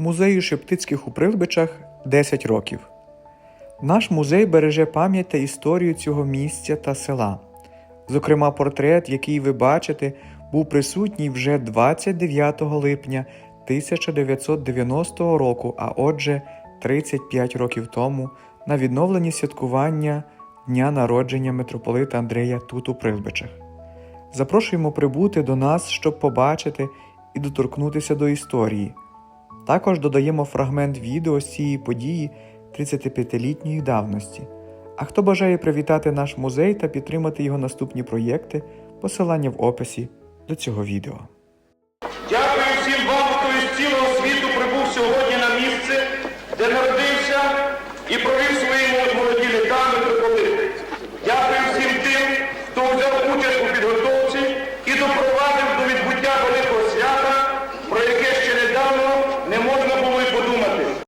Музею Шептицьких у Прилбичах 10 років. Наш музей береже пам'ять та історію цього місця та села. Зокрема, портрет, який ви бачите, був присутній вже 29 липня 1990 року, а отже, 35 років тому, на відновленні святкування дня народження митрополита Андрея тут у Прилбичах. Запрошуємо прибути до нас, щоб побачити і доторкнутися до історії. Також додаємо фрагмент відео з цієї події 35-літньої давності. А хто бажає привітати наш музей та підтримати його наступні проєкти, посилання в описі до цього відео. Дякую всім вам, хто із цілого світу прибув сьогодні на місце, де народився і провів свої молоді літа митрополити. Дякую всім тим, хто взяв.